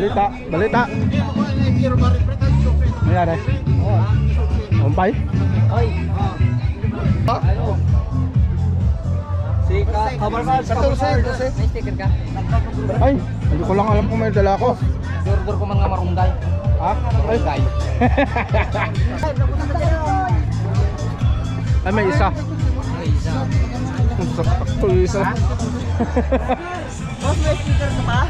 Balita, balita. Nangyari? Umpay? Ah, Si Kabar ka, sa May sticker ka. ay, hindi ko lang alam kung may dala ko. Dur-dur ko man nga marunday. Ha? Ay, Marunday. ay may isa. Ay, isa. Sakto yung isa. Boss, may sticker ka pa?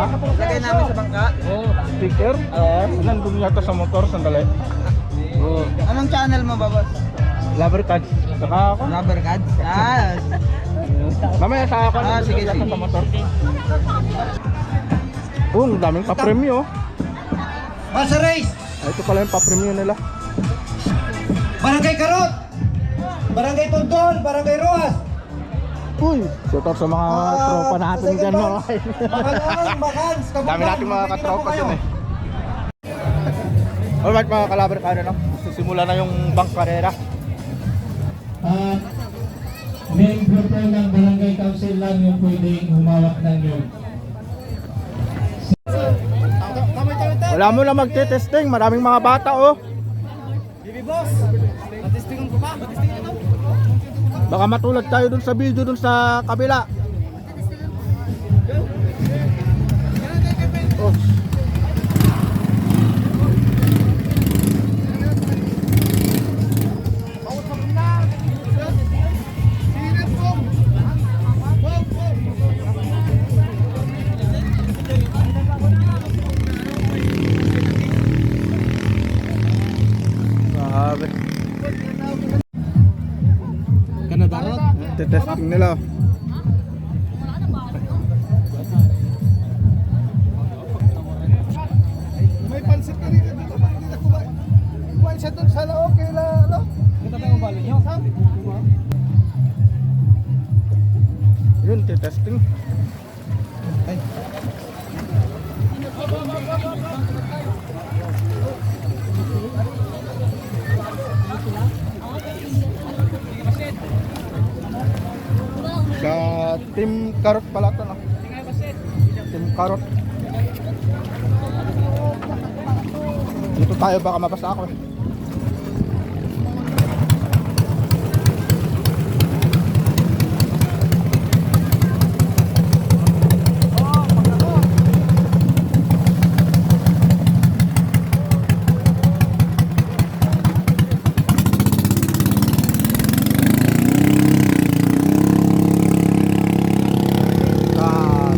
Ha? Lagay namin sa bangka. Oo. Sticker? Oo. Nandun yata sa motor, sandali. Oo. Anong channel mo ba, boss? Lover cards. Saka ako. Rubber Cats? Ah, Mamaya sa ako. Ah, sige, sige. Sa motor. Oh, ang daming pa-premyo. Basa Race, Ay, ito pala yung pa-premyo nila. Barangay Karot, Barangay Tontol, Barangay Roas, Uy, shout out sa mga Ah, tropa natin sa dyan. second No? Makalaan, Makans, Kabuklan. Dami nating mga katropa dyan eh. Alright mga kalabar ka no? Sisimula na yung bank karera. At membro po ng barangay council lang yung pwedeng humawak ng yun. Wala mo na magte-testing, maraming mga bata oh. Bibi boss, natistingan ko pa. Baka matulad tayo dun sa video dun sa kabila. Te-testing nila. May pansit ka rin dito. Bakit ako ba? Kumain siya doon sa loob. Kaya ano? Kita tayo balo niyo. Yun, te-testing. Karot pala to, no? Team Karot. Dito tayo baka mabasa ako eh. Ah,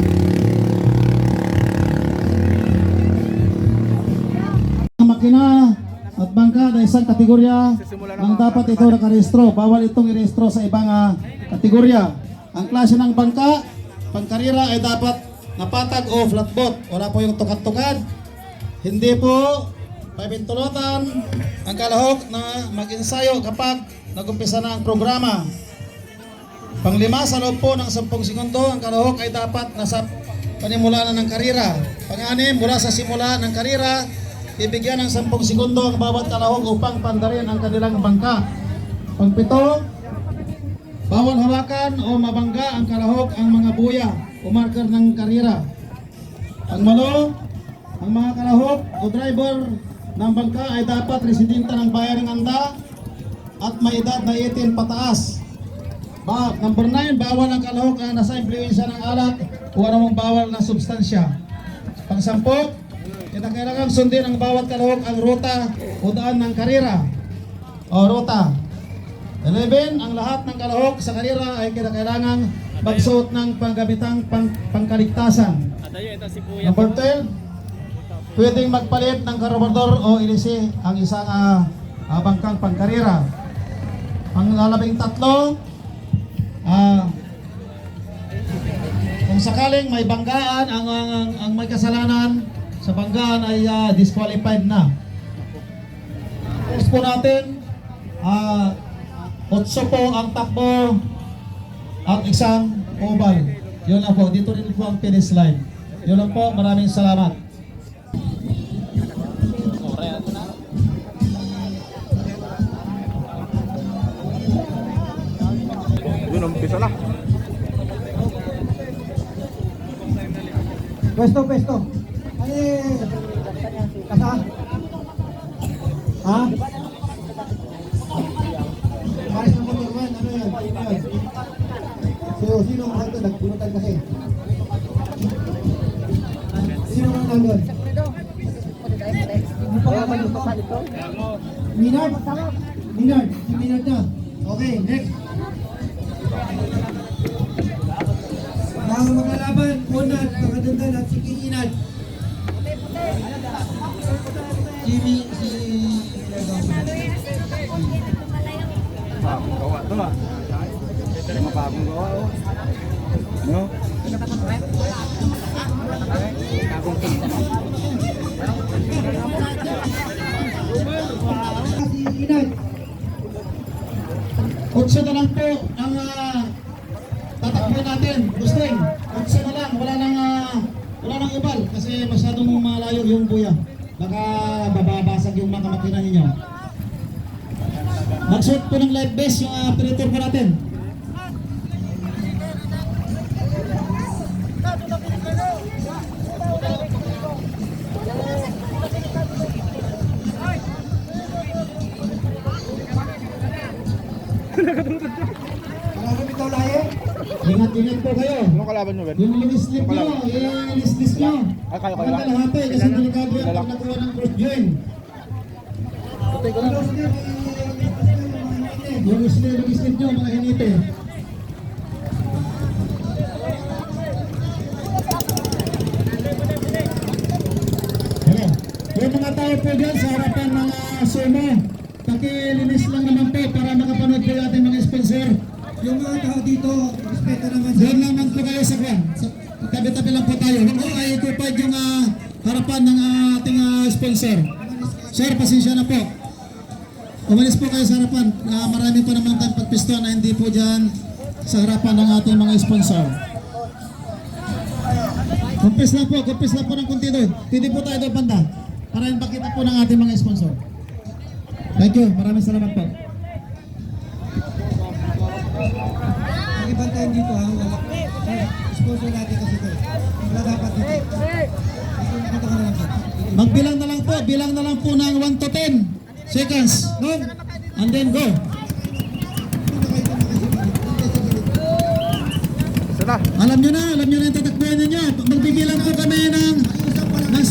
Makina at bangka na isang kategorya ang dapat ito nakarehistro. Bawal itong irehistro sa ibang ah, kategorya. Ang klase ng bangka, pangkarira ay dapat napatag o flatboat. Wala po yung tukat-tukat. Hindi po pabintulutan ang kalahok na mag-ensayo kapag nagumpisa na ang programa. Panglima, sa loob po ng 10 segundo, ang kalahok ay dapat nasa panimula na ng karira. Panganim, mula sa simula ng karira, ibigyan ng 10 segundo ang bawat kalahok upang pandarin ang kanilang bangka. Pangpito, bawal hawakan o mabangga ang kalahok ang mga buya o marker ng karira. Pangmalo, ang mga kalahok o driver ng bangka ay dapat residente ng bayan ng Anda at may edad na 18 pataas. Ba, number 9, bawal ang kalahok na nasa impluensya ng alak o anumang bawal na substansya. Pangsampo, kinakailangan sundin ang bawat kalahok ang ruta o daan ng karera o ruta. 11, ang lahat ng kalahok sa karera ay kinakailangan magsuot ng panggamitang pang, pangkaligtasan. Number 12, pwedeng magpalit ng karabador o ilisi ang isang ah, bangkang pangkarera. Ang lalabing tatlo, Ah, kung sakaling may banggaan ang ang, ang, ang may kasalanan sa banggaan ay uh, disqualified na. Next po natin, uh, otso po ang takbo at isang oval. Yun lang po, dito rin po ang finish line. Yun lang po, maraming salamat. Yun, umpisa na. Pwesto, pwesto. Ha? Paris ng motor man, ano yan? Sino yan? So, sino ang nandun? Nagpunutan kasi. Sino ang nandun? Minard? Minard? Si Minard na. Okay, next. Gawa to ah. Mga bagong gawa oh. No? Si Inad. Otso na lang po ang uh, tatakbo natin. Gusting, otso na lang. Wala nang, ah, wala nang ubal kasi masyadong malayo yung buya. Baka bababasag yung mga makina ninyo. Magsuot po ng live vest yung uh, operator po natin. Ingat-ingat po kayo. Anong kalaban nyo, Ben? Yung linis-lip nyo, i-linis nyo. Ah, kayo, kayo lang. kalahati kasi delikado yan pag nagawa ng cross join. Yung dyan sa harapan ng uh, sumo, pakilinis lang naman po para makapanood po ating mga sponsor. Yung mga tao dito, respeto naman sa... Doon naman po kayo sa kwan. Tabi-tabi lang po tayo. Huwag po ay occupied yung ah, harapan ng ah, ating ah, sponsor. Sir, pasensya na po. Umalis po kayo sa harapan. Ah, marami pa naman tayong pagpisto na hindi po dyan sa harapan ng ating mga sponsor. Kumpis lang po, kumpis lang po ng kunti doon. Tindi po tayo doon banda. Para yung pakita po ng ating mga sponsor. Thank you, maraming salamat po. Ang ibang tayo dito ha, wala. Sponsor natin kasi ito. Wala dapat dito. Magbilang na lang po, bilang na lang po ng 1 to 10 seconds. Go! And then go. Alam nyo na, alam nyo na yung tatakbuhan ninyo. Magbibilang po kami ng, ng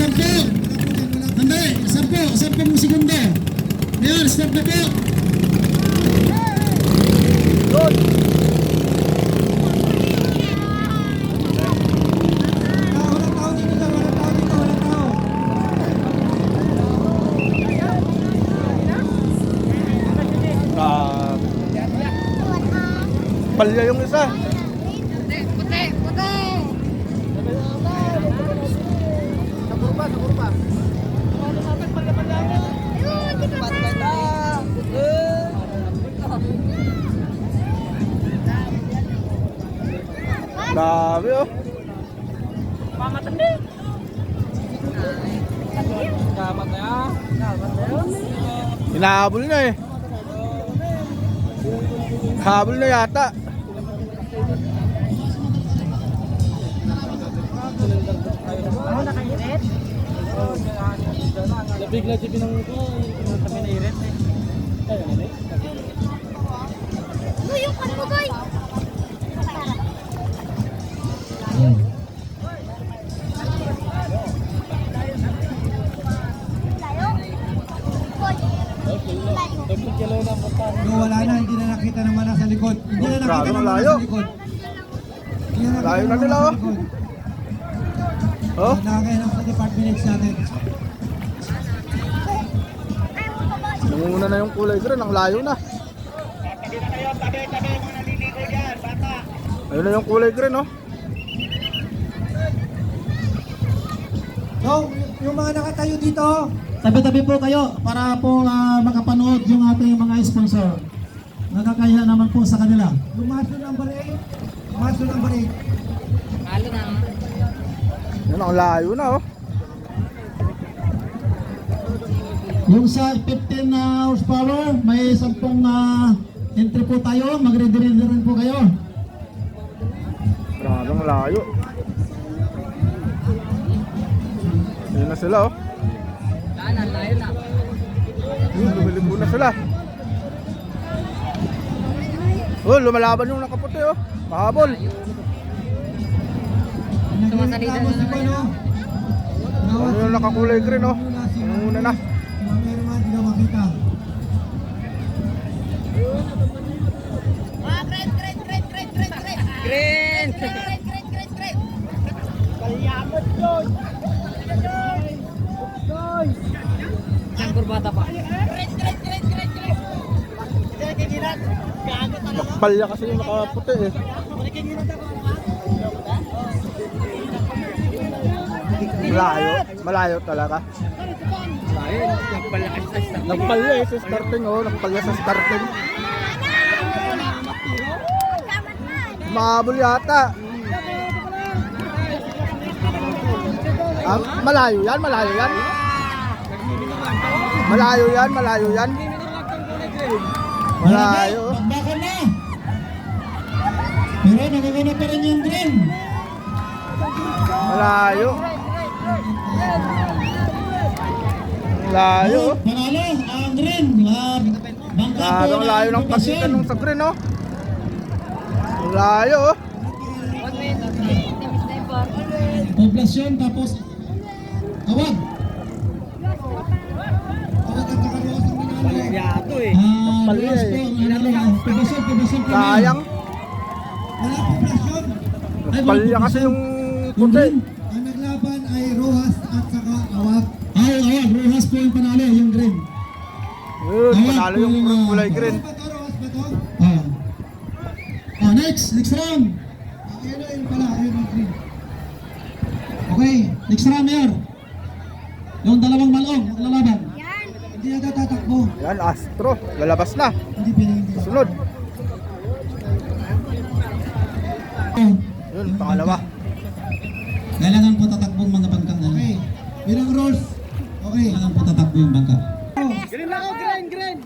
10. Hindi, 10, 10 segundo. Ngayon, stop na po. Tao. Ah. Palya yung isa. Dami oh. Damat na yan. Hinahabol na eh. Habol na yata. Nabigla di binang ko. Kami na iret eh. Ayun na eh. Grabe, na nakita Layo na nila, oh. Oh. Nakakainap sa department natin. Nangunguna na yung kulay green. Ang layo na. Ayun na yung kulay green oh. No, yung mga nakatayo dito, Tabi-tabi po kayo para po ah, makapanood yung ating mga sponsor. Nakakaya naman po sa kanila. yung maso number 8, maso number 8. Yan ang layo na oh. Yung sa 15 na horsepower, may 10 ah, entry po tayo. Mag-ready-ready rin po kayo. Ang layo. Ayun na sila oh. Layo na. Yun, lumiligo na sila. Oh, lumalaban yung nakaputi oh. Pahabol. Sumasalita na naman yun. Ano yung nakakulay green oh. Ang una na. Meron man, hindi daw makita. Green! Isang kurbata pa. Nakapalya kasi yung nakaputi eh. Malayo. Malayo talaga. Sa start. Nagpalya eh sa starting oh. Nagpalya sa starting. Mahabol yata. Ah, malayo yan, malayo yan. Malayo yan, malayo yan. Malayo. Bakbakan na. Pero nakakuna pa rin yung green. Malayo. Layo. Oh, Panalo, ang green. Bangka po layo ng pasitan nung sa green oh. Layo oh. Poblasyon tapos. Awag Yato eh. Ah, Pali Ross eh. po, poblasyon, poblasyon po. Sayang. Wala poblasyon. Nagpalya kasi yung Yung puti. Ang naglaban ay Rojas at saka Awag. Ay, awag. Rojas po yung panalo, yung green. Yun, panalo yung kulay green. Rojas ba to? Ah. Ah, next, next round. Ah, Ayun na yun pala, ayun ang green. Okay, next round, Mayor. Yung dalawang malong, maglalaban. Hindi na tatakbo. Yan, Astro. Lalabas na. Hindi pinahindi. Sunod. Yun, pangalawa. kailangan po tatakbong mga bangkang na. Okay. Bilang rules. Okay. Kailangan po tatakbo yung bangka. Green na ako, green, green!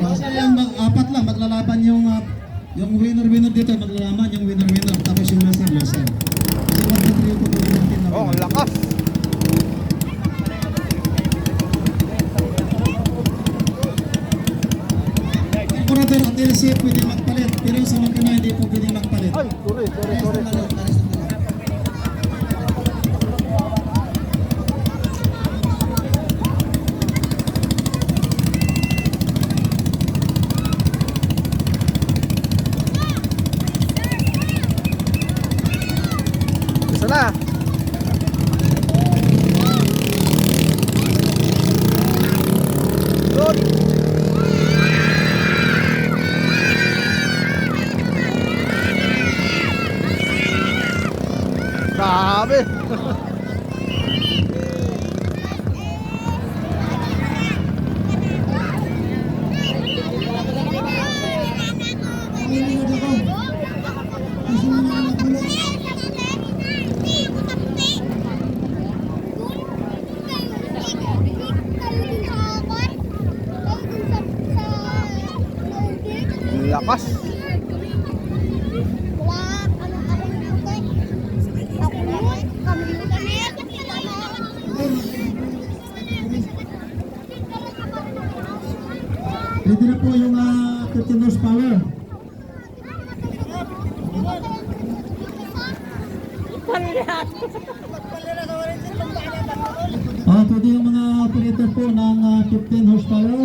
Kasi yung mag, apat lang, maglalaban yung ah, yung winner-winner dito, maglalaban yung winner-winner. Tapos yung loser-loser. Kasi magka-trio po po yung team na Oh, ang lakas. Operator at LC pwede magpalit, pero sa makina hindi po pwede magpalit. Ay, sorry, sorry, sorry. Ready na po yung ah, 15 horsepower. Ah, pwede yung mga operator po ng ah, 15 horsepower.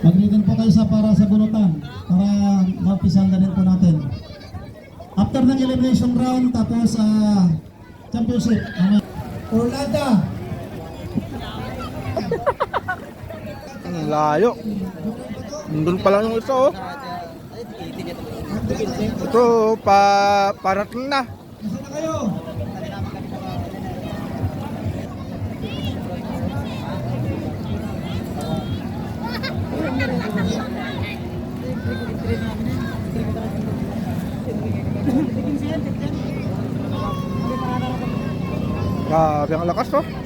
Mag-ready po kayo sa para sa bunutan para mapisan na rin po natin. After ng elimination round, tapos ah, championship. Ano? Orlando. Ang layo. Nandun pa lang yung isa oh. Ito, pa parating na. Grabe ang lakas oh.